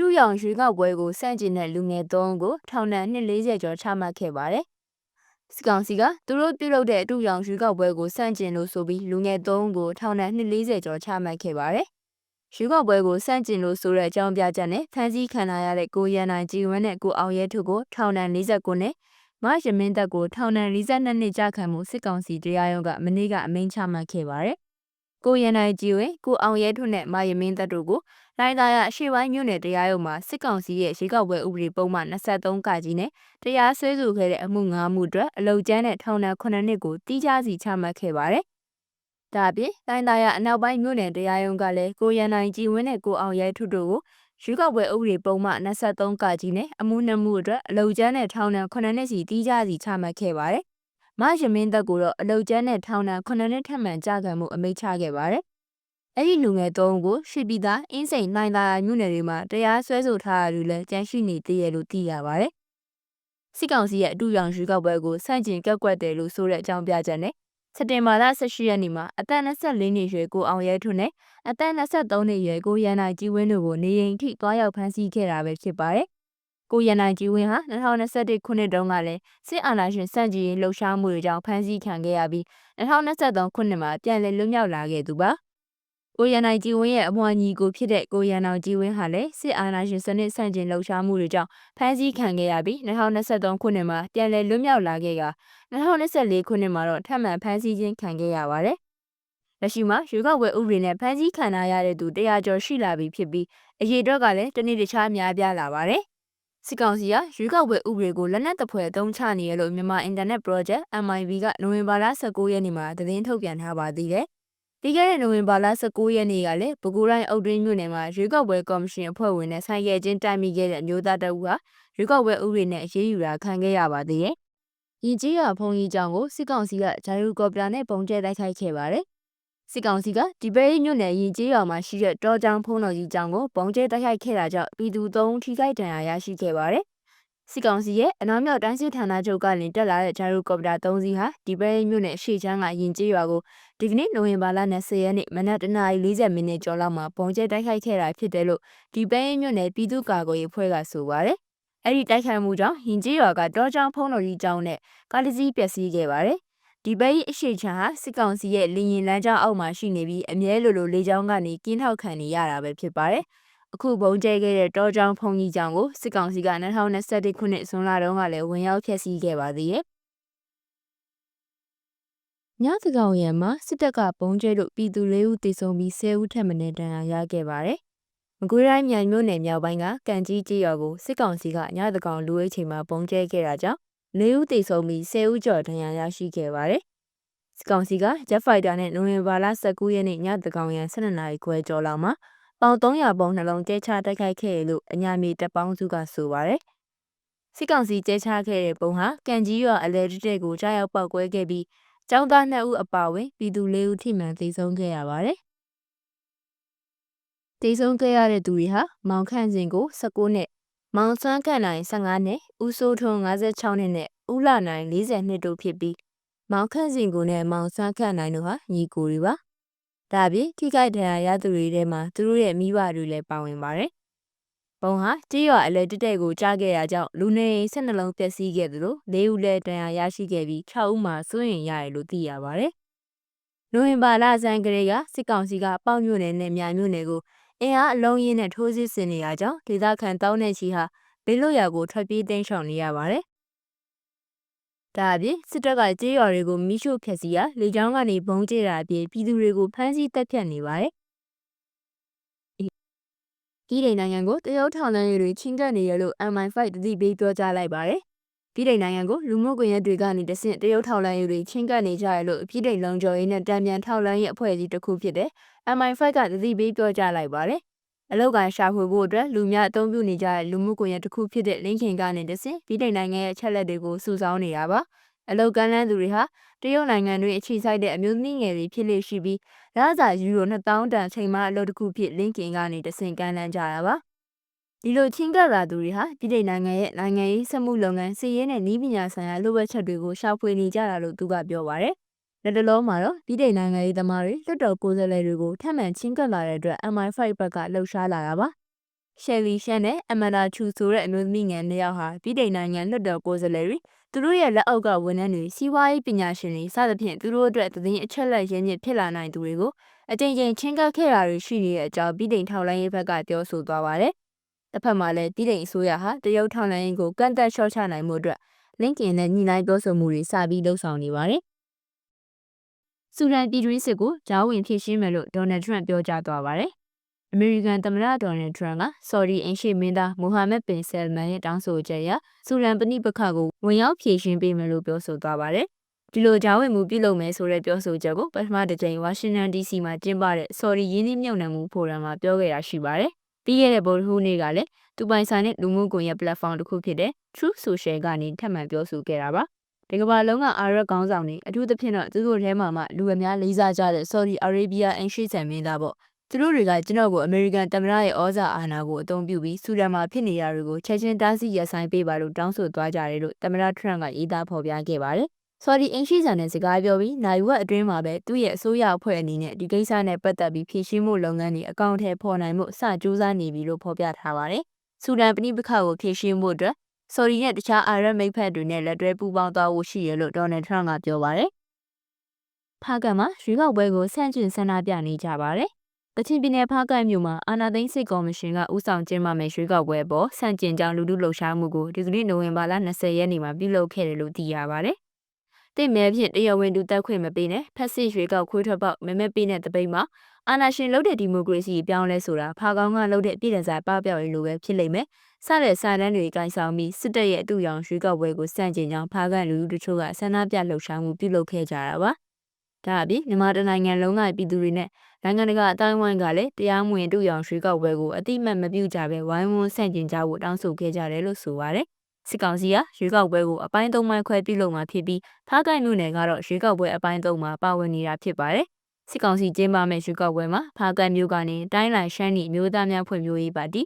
တူရောင်ရွှေကောက်ပွဲကိုစန့်ကျင်တဲ့လူငယ်၃ဦးကိုထောင်ဒဏ်240ကျော်ချမှတ်ခဲ့ပါတယ်။စစ်ကောင်စီကသူတို့ပြုလုပ်တဲ့အတူရောင်ရွှေကောက်ပွဲကိုစန့်ကျင်လို့ဆိုပြီးလူငယ်၃ဦးကိုထောင်ဒဏ်240ကျော်ချမှတ်ခဲ့ပါတယ်။ရွှေကောက်ပွဲကိုစန့်ကျင်လို့ဆိုတဲ့အကြောင်းပြချက်နဲ့ဖမ်းဆီးခံရတဲ့ကိုရန်နိုင်ကြည်ဝင်းနဲ့ကိုအောင်ရဲထုကိုထောင်ဒဏ်49နဲ့မရမင်းသက်ကိုထောင်ဒဏ်42နှစ်ကြာခံမှုစစ်ကောင်စီတရားရုံးကမနေ့ကအမိန့်ချမှတ်ခဲ့ပါတယ်။ ကိုရန်နိုင်ကြည်ဝင်းကိုအောင်ရဲထုနဲ့မရမင်းသက်တို့ကိုလိုင်းသားရအရှိပိုင်းမြို့နယ်တရားရုံးမှာစစ်ကောင်စီရဲ့ရေကောက်ပွဲဥပဒေပုံမှန်23ကကြီးနဲ့တရားစွဲဆိုခဲ့တဲ့အမှု၅မှုအတွက်အလုံကျန်းတဲ့ထောင်ဒဏ်9နှစ်ကိုတီးခြားစီချမှတ်ခဲ့ပါတယ်။ဒါအပြင်လိုင်းသားရအနောက်ပိုင်းမြို့နယ်တရားရုံးကလည်းကိုရန်နိုင်ကြည်ဝင်းနဲ့ကိုအောင်ရဲထုတို့ကိုရွေးကောက်ပွဲဥပဒေပုံမှန်23ကကြီးနဲ့အမှုနှစ်မှုအတွက်အလုံကျန်းတဲ့ထောင်ဒဏ်9နှစ်စီတီးခြားစီချမှတ်ခဲ့ပါတယ်။ မရမင်းသက်ကိုတော့အလုံကျန်းတဲ့ထောင်ဒဏ်9နှစ်ထပ်မံကြာခံမှုအမိန့်ချခဲ့ပါတယ်။အဲ့ဒီလူငယ်သုံးဦးကိုရှိပြီးသားအင်းစိန်နိုင်သာမြို့နယ်တွေမှာတရားစွဲဆိုထားတာတွေလည်းကြန့်ရှိနေသေးတယ်လို့သိရပါတယ်။စစ်ကောင်စီရဲ့အတူရောင်ရွေးကောက်ပွဲကိုစန့်ကျင်ကက်ကွက်တယ်လို့ဆိုတဲ့အကြောင်းပြချက်နဲ့စက်တင်ဘာလ18ရက်နေ့မှာအသက်24နှစ်ရွယ်ကိုအောင်ရဲထွန်းနဲ့အသက်23နှစ်ရွယ်ကိုရန်နိုင်ကြီးဝင်းတို့ကိုနေရင်ထိတွားရောက်ဖမ်းဆီးခဲ့တာပဲဖြစ်ပါတယ်။ ကိုရန်နိုင်ကြီးဝင်းဟာ2021ခုနှစ်တုန်းကလည်းစစ်အာဏာရှင်စန့်ကျင်ရေးလှုပ်ရှားမှုတွေကြောင့်ဖမ်းဆီးခံခဲ့ရပြီး2023ခုနှစ်မှာပြန်လည်လွတ်မြောက်လာခဲ့သူပါ။ကိုရန်နိုင်ကြီးဝင်းရဲ့အမွှာညီကိုဖြစ်တဲ့ကိုရန်အောင်ကြီးဝင်းဟာလည်းစစ်အာဏာရှင်စနစ်ဆန့်ကျင်လှုပ်ရှားမှုတွေကြောင့်ဖမ်းဆီးခံခဲ့ရပြီး2023ခုနှစ်မှာပြန်လည်လွတ်မြောက်လာခဲ့က2024ခုနှစ်မှာတော့ထပ်မံဖမ်းဆီးခြင်းခံခဲ့ရပါတယ်။လက်ရှိမှာရွေးကောက်ပွဲဥပဒေနဲ့ဖမ်းဆီးခံရတဲ့သူ100ကျော်ရှိလာပြီဖြစ်ပြီးအရေးအတွက်ကလည်းတနေ့တခြားများပြားလာပါတယ်။ စစ်ကောင်စီကရွေးကောက်ပွဲဥပဒေကိုလက်နက်တပွဲအသုံးချနေရလို့မြန်မာ Internet Project MIB ကနိုဝင်ဘာလ19ရက်နေ့မှာသတင်းထုတ်ပြန်ထားပါသေးတယ်။ပြီးခဲ့တဲ့နိုဝင်ဘာလ19ရက်နေ့ကလည်းပဲခူးတိုင်းအုပ်တွင်းမြို့နယ်မှာရွေးကောက်ပွဲကော်မရှင်အဖွဲ့ဝင်နဲ့ဆိုင်ခဲ့ချင်းတိုင်မိခဲ့တဲ့အမျိုးသားတအူးဟာရွေးကောက်ပွဲဥပဒေနဲ့အရေးယူတာခံခဲ့ရပါသေးတယ်။ရင်ကြီးရဖုံကြီးကြောင်ကိုစစ်ကောင်စီကဂျာယူကော်ပတာနဲ့ပုံကျဲတိုက်ခိုက်ခဲ့ပါတယ်။ စစ်ကောင်စီကဒီပဲမြို့နယ်ရင်ကြီးရွာမှာရှိတဲ့တောကြောင်ဖုံးတော်ကြီးကြောင်ကိုပုံကျဲတိုက်ခိုက်ခဲ့တာကြောင့်ပြည်သူ၃ဦးထိခိုက်ဒဏ်ရာရရှိခဲ့ပါတယ်။စစ်ကောင်စီရဲ့အနောက်မြောက်တိုင်းစစ်ဌာနချုပ်ကနေတက်လာတဲ့ဂျာယူကော်ပတာ၃စီးဟာဒီပဲမြို့နယ်ရှေ့ချမ်းကရင်ကြီးရွာကိုဒီကနေ့နိုဝင်ဘာလ20ရက်နေ့မနက်09:40မိနစ်ကျော်လောက်မှာပုံကျဲတိုက်ခိုက်ခဲ့တာဖြစ်တယ်လို့ဒီပဲမြို့နယ်ပြည်သူ့ကာကွယ်ရေးအဖွဲ့ကဆိုပါတယ်။အဲ့ဒီတိုက်ခိုက်မှုကြောင့်ရင်ကြီးရွာကတောကြောင်ဖုံးတော်ကြီးကျောင်းနဲ့ကားတစ်စီးပျက်စီးခဲ့ပါတယ်။ ဒီဘက်အရှိချာဟာစစ်ကောင်စီရဲ့လင်းရင်လမ်းကြောင်းအောက်မှာရှိနေပြီးအမြဲလိုလိုလေကြောင်းကနေကင်းထောက်ခံနေရတာပဲဖြစ်ပါတယ်။အခုဘုံကျဲခဲ့တဲ့တောကြောင်ဖုံကြီးကျောင်းကိုစစ်ကောင်စီက2021ခုနှစ်ဇွန်လတုန်းကလည်းဝင်ရောက်ဖျက်ဆီးခဲ့ပါသေးတယ်။ညသကောင်ရံမှာစစ်တပ်ကပုံကျဲလို့ပြည်သူ၄ဦးသေဆုံးပြီး10ဦးထပ်မံတန်းရာရခဲ့ပါတယ်။မကွေးတိုင်းမြိုင်မြို့နယ်မြောက်ပိုင်းကကံကြီးကြီးရွာကိုစစ်ကောင်စီကညသကောင်လူဝဲချိန်မှာပုံကျဲခဲ့တာကြောင့် ၄ဦးသေဆုံးပြီး10ဦးကျော်ဒဏ်ရာရရှိခဲ့ပါတယ်။စစ်ကောင်စီက Jet Fighter နဲ့နိုဝင်ဘာလ19ရက်နေ့ညသကောင်ရန်12နာရီခွဲကျော်လောက်မှာပေါင်300ပုံနှလုံးကျဲချတိုက်ခိုက်ခဲ့လို့အညာမီတပ်ပေါင်းစုကဆိုပါတယ်။စစ်ကောင်စီကျဲချခဲ့တဲ့ပုံဟာကံကြီးရွာအလဲတတဲ့ကိုကြားရောက်ပောက်ကွဲခဲ့ပြီးကျောင်းသား2ဦးအပါအဝင်ပြည်သူ4ဦးထိမှန်သေဆုံးခဲ့ရပါတယ်။သေဆုံးခဲ့ရတဲ့သူတွေဟာမောင်ခန့်စင်ကို19နှစ် မောင်စွမ်းခန့်နိုင်15နှစ်ဦးစိုးထွန်း56နှစ်နဲ့ဦးလာနိုင်40နှစ်တို့ဖြစ်ပြီးမောင်ခန့်စင်ကိုနဲ့မောင်စွမ်းခန့်နိုင်တို့ဟာညီကိုတွေပါဒါပြင်ထိခိုက်ဒဏ်ရာရသူတွေထဲမှာသူတို့ရဲ့မိဘတွေလည်းပါဝင်ပါတယ်ပုံဟာကြေးရွာအလဲတက်တဲ့ကိုကြားခဲ့ရကြောင်းလူနေအိမ်၁၂လုံးပျက်စီးခဲ့သလို၄ဦးလည်းဒဏ်ရာရရှိခဲ့ပြီး၆ဦးမှာစိုးရင်ရတယ်လို့သိရပါတယ်။နိုဝင်ဘာလဆန်းကလေးကစစ်ကောင်စီကပေါက်မြို့နယ်နဲ့မြိုင်မြို့နယ်ကို အင်အားအလုံးရင်းနဲ့ထိုးစစ်ဆင်နေရကြောင်းဒေသခံတောင်းနဲ့ချီဟာဘေးလွတ်ရာကိုထွက်ပြေးတိမ်းရှောင်နေရပါတယ်။ဒါအပြင်စစ်တပ်ကကြေးရွာတွေကိုမိရှို့ဖျက်ဆီးရာလေကြောင်းကနေဘုံကျဲတာအပြင်ပြည်သူတွေကိုဖမ်းဆီးတပ်ဖြတ်နေပါတယ်။ပြည်ထိုင်နိုင်ငံကိုတရုတ်ထောင်လန်းရည်တွေချင်းကပ်နေရလို့ MI5 တတိပေးပြောကြားလိုက်ပါတယ်။ ပြည်ထိုင်နိုင်ငံကိုလူမှုကွန်ရက်တွေကနေတဆင့်တရုတ်ထောင်လန်းရည်တွေချင်းကပ်နေကြရလို့ပြည်ထိုင်လုံခြုံရေးနဲ့တံပြန်ထောက်လန်းရေးအဖွဲ့အစည်းတစ်ခုဖြစ်တဲ့ MI5 ကတတိပေးပြောကြားလိုက်ပါတယ်။အလောက်ကန်ရှာဖွေဖို့အတွက်လူများအသုံးပြုနေကြတဲ့လူမှုကွန်ရက်တစ်ခုဖြစ်တဲ့ LinkedIn ကနေတဆင့်ပြည်ထိုင်နိုင်ငံရဲ့အချက်လက်တွေကိုစုဆောင်းနေတာပါ။အလောက်ကမ်းလန်းသူတွေဟာတရုတ်နိုင်ငံတွင်အခြေစိုက်တဲ့အမျိုးသမီးငယ်တွေဖြစ်လေရှိပြီးရစာယူရို2000တန်ချိန်မှအလုပ်တစ်ခုဖြစ် LinkedIn ကနေတဆင့်ကမ်းလှမ်းကြတာပါ ဒီလိုချင်းကပ်လာသူတွေဟာပြည်ထောင်နိုင်ငံရဲ့နိုင်ငံရေးစမှုလုပ်ငန်းစီးရဲနဲ့နည်းပညာဆိုင်ရာလိုအပ်ချက်တွေကိုရှာဖွေနေကြတာလို့သူကပြောပါရယ်လက်တလုံးမှာတော့ပြည်ထောင်နိုင်ငံရေးသမားတွေလွတ်တော်ကိုယ်စားလှယ်တွေကိုထပ်မံချင်းကပ်လာတဲ့အတွက် MI5 ဘက်ကလှုပ်ရှားလာတာပါရှယ်လီရှန်နဲ့အမန်ဒါချူဆိုတဲ့အမျိုးသမီးငယ်နှစ်ယောက်ဟာပြည်ထိုင်နိုင်ငံလွှတ်တော်ကိုယ်စားလှယ်တွေသူတို့ရဲ့လက်အောက်ကဝန်ထမ်းတွေစီးပွားရေးပညာရှင်တွေစသဖြင့်သူတို့အတွက်သတင်းအချက်အလက်ရင်းမြစ်ဖြစ်လာနိုင်သူတွေကိုအကြိမ်ကြိမ်ချင်းကပ်ခဲ့တာတွေရှိနေတဲ့အကြောင်းပြည်ထိုင်ထောက်လိုင်းရေးဘက်ကပြောဆိုသွားပါတယ်။ တစ်ဖက်မှာလည်းပြည်ထိုင်အစိုးရဟာတရုတ်ထောက်လိုင်းရေးကိုကန့်သက်လျှော့ချနိုင်မှုအတွက် LinkedIn နဲ့ညီနိုင်ပြောဆိုမှုတွေစပြီးလှုပ်ဆောင်နေပါတယ်။ဆူဒန်ပြည်တွင်းစစ်ကိုဂျာဝင်ဖြည့်ရှင်းမယ်လို့ဒေါ်နယ်ထရန့်ပြောကြားသွားပါတယ်။အမေရိကန်သမ္မတဒေါ်နယ်ထရန့်ကဆော်ဒီအင်ရှိမင်းသားမိုဟာမက်ဘင်ဆယ်လ်မန်ရဲ့တောင်းဆိုချက်အရဆူဒန်ပဏိပခကိုဝင်ရောက်ဖြည့်ရှင်းပေးမယ်လို့ပြောဆိုသွားပါတယ်။ဒီလိုဂျာဝင်မှုပြုလုပ်မယ်ဆိုတဲ့ပြောဆိုချက်ကိုပထမတစ်ကြိမ်ဝါရှင်တန် DC မှာကျင်းပတဲ့ဆော်ဒီရင်းနှီးမြှုပ်နှံမှုဖိုရမ်မှာပြောခဲ့တာရှိပါတယ်။ ပြီးခဲ့တဲ့ဗုဒ္ဓဟူးနေ့ကလည်းသူပိုင်ဆိုင်တဲ့လူမှုကွန်ရက် platform တစ်ခုဖြစ်တဲ့ Truth Social ကနေထပ်မံပြောဆိုခဲ့တာပါ။ဒီကမ္ဘာလုံးကအာရပ်ခေါင်းဆောင်တွေအထူးသဖြင့်တော့သူတို့ထဲမှာမှလူအများလေးစားကြတဲ့ Saudi Arabia အင်ရှိဆန်မင်းသားပေါ့သူတို့တွေကကျွန်တော်ကိုအမေရိကန်သမ္မတရဲ့ဩဇာအာဏာကိုအသုံးပြုပြီးဆူဒန်မှာဖြစ်နေရတွေကိုချက်ချင်းတားဆီးရပ်ဆိုင်ပေးပါလို့တောင်းဆိုသွားကြတယ်လို့သမ္မတထရန့်ကရေးသားဖော်ပြခဲ့ပါတယ်။ ဆော်ဒီအင်ရှိဆန်နဲ့စကားပြောပြီးနိုင်ဝက်အတွင်းမှာပဲသူ့ရဲ့အစိုးရအဖွဲ့အနေနဲ့ဒီကိစ္စနဲ့ပတ်သက်ပြီးဖြည့်ရှင်းမှုလုပ်ငန်းတွေအကောင့်ထဲပေါ်နိုင်မှုအစကြိုးစားနေပြီလို့ဖော်ပြထားပါတယ်။ဆူဒန်ပဋိပက္ခကိုဖြည့်ရှင်းမှုအတွက်ဆော်ဒီနဲ့တခြားအာရပ်မိတ်ဖက်တွေနဲ့လက်တွဲပူးပေါင်းသွားဖို့ရှိရလို့ဒေါ်နယ်ထရန့်ကပြောပါတယ်။ဖားကန်မှာရွေးကောက်ပွဲကိုဆန့်ကျင်ဆန္ဒပြနေကြပါတယ်။ကချင်ပြည်နယ်ဖားကန်မြို့မှာအာဏာသိမ်းစစ်ကော်မရှင်ကဦးဆောင်ကျင်းပမယ့်ရွေးကောက်ပွဲပေါ်ဆန့်ကျင်ကြောင်းလူထုလှုပ်ရှားမှုကိုဒီကနေ့နိုဝင်ဘာလ20ရက်နေ့မှာပြုလုပ်ခဲ့တယ်လို့သိရပါတယ်။ တိတ်မဲဖြင့်တရားဝင်တူတက်ခွင့်မပေးနဲ့ဖက်စစ်ရွေးကောက်ခွေးထွက်ပေါက်မမဲပေးတဲ့တပိတ်မှာအာဏာရှင်လုပ်တဲ့ဒီမိုကရေစီပြောင်းလဲဆိုတာဖာကောင်းကလုပ်တဲ့ပြည်ထောင်စုပပျောက်ရေးလိုပဲဖြစ်လိမ့်မယ်။စတဲ့စာတမ်းတွေကင်ဆောင်ပြီးစစ်တပ်ရဲ့အတူရောင်ရွေးကောက်ပွဲကိုစန့်ကျင်ကြောင်းဖာကန်လူလူတချို့ကဆန္ဒပြလှုပ်ရှားမှုပြုလုပ်ခဲ့ကြတာပါ။ဒါအပြင်မြန်မာတနိုင်ငံလုံးကပြည်သူတွေနဲ့နိုင်ငံတကာအတိုင်းအဝိုင်းကလည်းတရားမဝင်တူရောင်ရွှေကောက်ပွဲကိုအတိမတ်မပြုကြဘဲဝိုင်းဝန်းဆန့်ကျင်ကြဖို့တောင်းဆိုခဲ့ကြတယ်လို့ဆိုပါတယ်။ စစ်ကောင်စီကရွေးကောက်ပွဲကိုအပိုင်း၃ပိုင်းခွဲပြုလုပ်မှာဖြစ်ပြီးဖားကိုင်မြို့နယ်ကတော့ရွေးကောက်ပွဲအပိုင်း၃မှာပါဝင်နေတာဖြစ်ပါတယ်။စစ်ကောင်စီကျင်းပမဲ့ရွေးကောက်ပွဲမှာဖားကိုင်မြို့ကနေတိုင်းလိုင်ရှမ်းနီမျိုးသားများဖွံ့ဖြိုးရေးပါတီ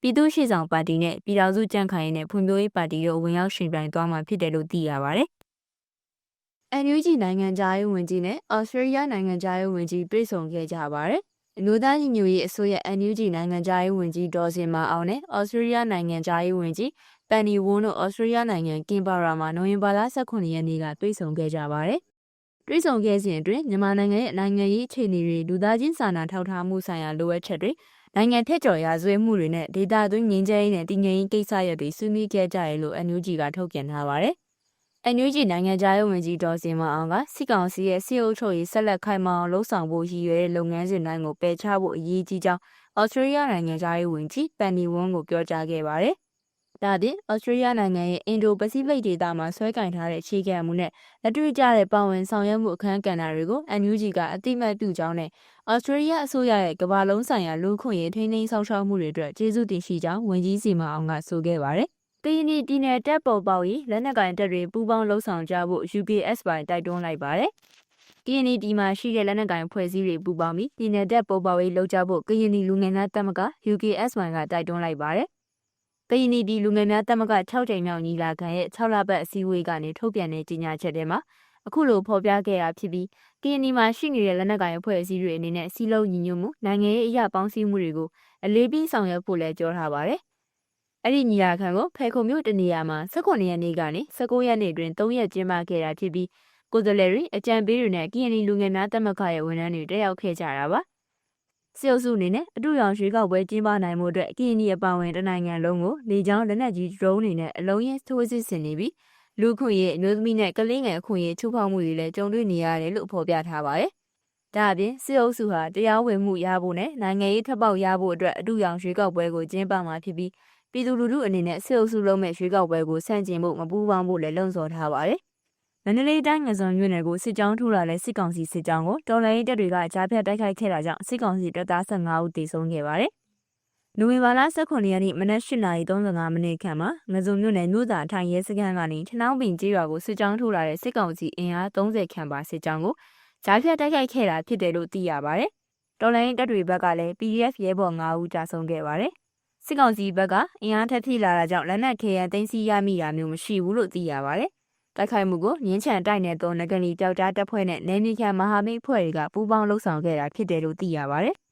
ပြည်သူ့ရှေ့ဆောင်ပါတီနဲ့ပြည်ထောင်စုကြံ့ခိုင်ရေးနဲ့ဖွံ့ဖြိုးရေးပါတီတို့ဝင်ရောက်ရှင်ပြိုင်သွားမှာဖြစ်တယ်လို့သိရပါတယ်။ NUG နိုင်ငံသားရေးဝန်ကြီးနဲ့ဩစတြေးလျနိုင်ငံသားရေးဝန်ကြီးတွေ့ဆုံခဲ့ကြပါတယ်။အမျိုးသားညီညွတ်ရေးအစိုးရ NUG နိုင်ငံသားရေးဝန်ကြီးဒေါ်စင်မာအောင်နဲ့ဩစတြေးလျနိုင်ငံသားရေးဝန်ကြီး ပန်နီဝွန်းတို့ဩစတြေးလျနိုင်ငံကင်ဘာရာမှာနိုဝင်ဘာလ18ရက်နေ့ကတွေ့ဆုံခဲ့ကြပါတယ်။တွေ့ဆုံခဲ့စဉ်အတွင်းမြန်မာနိုင်ငံရဲ့နိုင်ငံရေးအခြေအနေတွေလူသားချင်းစာနာထောက်ထားမှုဆိုင်ရာလိုအပ်ချက်တွေနိုင်ငံထက်ကျော်ရာဇဝဲမှုတွေနဲ့ဒေတာသွင်းငင်းကျဲရေးနဲ့တည်ငြိမ်ရေးကိစ္စရပ်တွေဆွေးနွေးခဲ့ကြရလို့ NUG ကထုတ်ပြန်ထားပါတယ်။ NUG နိုင်ငံခြားရေးဝန်ကြီးဒေါ်စင်မအောင်ကစစ်ကောင်စီရဲ့စစ်အုပ်ချုပ်ရေးဆက်လက်ခိုင်မာအောင်လှုံ့ဆော်ဖို့ရည်ရွယ်တဲ့လုပ်ငန်းစဉ်တိုင်းကိုပယ်ချဖို့အရေးကြီးကြောင်းဩစတြေးလျနိုင်ငံခြားရေးဝန်ကြီးပန်နီဝွန်းကိုပြောကြားခဲ့ပါတယ်။ ဒါပြင်ဩစတြေးလျနိုင်ငံရဲ့အင်ဒိုပစိဖိတ်ဒေသမှာဆွဲကင်ထားတဲ့အခြေခံမှုနဲ့လက်တွေ့ကျတဲ့ပါဝင်ဆောင်ရွက်မှုအခမ်းကဏ္ဍတွေကို NUG ကအတိမတ်ပြုကြောင်းနဲ့ဩစတြေးလျအစိုးရရဲ့ကမ္ဘာလုံးဆိုင်ရာလူခွင့်ရေးထိန်းသိမ်းဆောင်ရှောက်မှုတွေအတွက်ကျေးဇူးတင်ရှိကြောင်းဝန်ကြီးစီမအောင်ကဆိုခဲ့ပါတယ်။ကရင်ပြည်နယ်တပ်ပေါ်ပေါရေးလက်နက်ကင်တပ်တွေပူးပေါင်းလှုပ်ဆောင်ကြဖို့ UPS ပိုင်းတိုက်တွန်းလိုက်ပါတယ်။ကရင်ပြည်မှာရှိတဲ့လက်နက်ကင်ဖွဲ့စည်းတွေပူးပေါင်းပြီးပြည်နယ်တပ်ပေါ်ပေါရေးလှုပ်ကြဖို့ကရင်လူငယ်များတပ်မက UKS ပိုင်းကတိုက်တွန်းလိုက်ပါတယ်။ ကရင်ပြည်လူငယ်များတပ်မက6ကြိမ်မြောက်ညီလာခံရဲ့6လပတ်အစည်းအဝေးကနေထုတ်ပြန်တဲ့ကြေညာချက်ထဲမှာအခုလိုဖော်ပြခဲ့တာဖြစ်ပြီးကရင်နီမှာရှိနေတဲ့လက်နက်ကိုင်အဖွဲ့အစည်းတွေအနေနဲ့စီလုံးညီညွတ်မှုနိုင်ငံရေးအရာပေါင်းစည်းမှုတွေကိုအလေးပေးဆောင်ရွက်ဖို့လည်းပြောထားပါတယ်။အဲ့ဒီညီလာခံကိုဖဲခုံမြို့တနေရာမှာ18ရက်နေ့ကနေ19ရက်နေ့တွင်3ရက်ကျင်းပခဲ့တာဖြစ်ပြီးကိုယ်စားလှယ်တွေအကြံပေးတွေနဲ့ကရင်နီလူငယ်များတက်မခရဲ့ဝန်ထမ်းတွေတက်ရောက်ခဲ့ကြတာပါ။ စစ်အုပ်စုအနေနဲ့အတူရောင်ရွှေကောက်ပွဲကျင်းပနိုင်မှုအတွက်ကရင်နီအပါဝင်တနိုင်ငံလုံးကိုလေကြောင်းလက်နက်ကြီး drone တွေနဲ့အလုံးရင်းထိုးစစ်ဆင်နေပြီးလူခွင့်ရေးအမျိုးသမီးနဲ့ကလေးငယ်အခွင့်အရေးချိုးဖောက်မှုတွေလည်းကြုံတွေ့နေရတယ်လို့ဖော်ပြထားပါတယ်။ဒါအပြင်စစ်အုပ်စုဟာတရားဝင်မှုရဖို့နဲ့နိုင်ငံရေးထပ်ပေါက်ရဖို့အတွက်အတူရောင်ရွေးကောက်ပွဲကိုကျင်းပမှာဖြစ်ပြီးပြည်သူလူထုအနေနဲ့စစ်အုပ်စုလုံးမဲ့ရွေးကောက်ပွဲကိုဆန့်ကျင်ဖို့မပူးပေါင်းဖို့လည်းလှုံ့ဆော်ထားပါတယ်။ မန္တလေးတိုင်းငစုံမြို့နယ်ကိုစစ်ကြောင်းထိုးလာတဲ့စစ်ကောင်စီစစ်ကြောင်းကိုတော်လိုင်းတပ်တွေကကြားဖြတ်တိုက်ခိုက်ခဲ့တာကြောင့်စစ်ကောင်စီတပ်သား15ဦးသေဆုံးခဲ့ပါတယ်။နိုဝင်ဘာလ18ရက်နေ့မနက်8:35မိနစ်ခန့်မှာငဇုံမြို့နယ်မြို့သားထိုင်ရဲစခန်းကနေထနောင်းပင်ကျေးရွာကိုစစ်ကြောင်းထိုးလာတဲ့စစ်ကောင်စီအင်အား30ခန့်ပါစစ်ကြောင်းကိုဂျားဖြတ်တိုက်ခိုက်ခဲ့တာဖြစ်တယ်လို့သိရပါတယ်။တော်လိုင်းတပ်တွေဘက်ကလည်း PDF ရဲဘော်9ဦးကြာဆုံးခဲ့ပါတယ်။စစ်ကောင်စီဘက်ကအင်အားထက်ထိလာတာကြောင့်လက်နက်ခဲယမ်းသိမ်းဆည်းရမိတာမျိုးမရှိဘူးလို့သိရပါတယ်။ တိုက်ခိုက်မှုကိုငင်းချန်တိုက်နယ်သုံးငကလီကြောက်ကြားတပ်ဖွဲ့နဲ့နယ်မြေခံမဟာမိတ်ဖွဲ့တွေကပူးပေါင်းလှုပ်ဆောင်ခဲ့တာဖြစ်တယ်လို့သိရပါတယ်။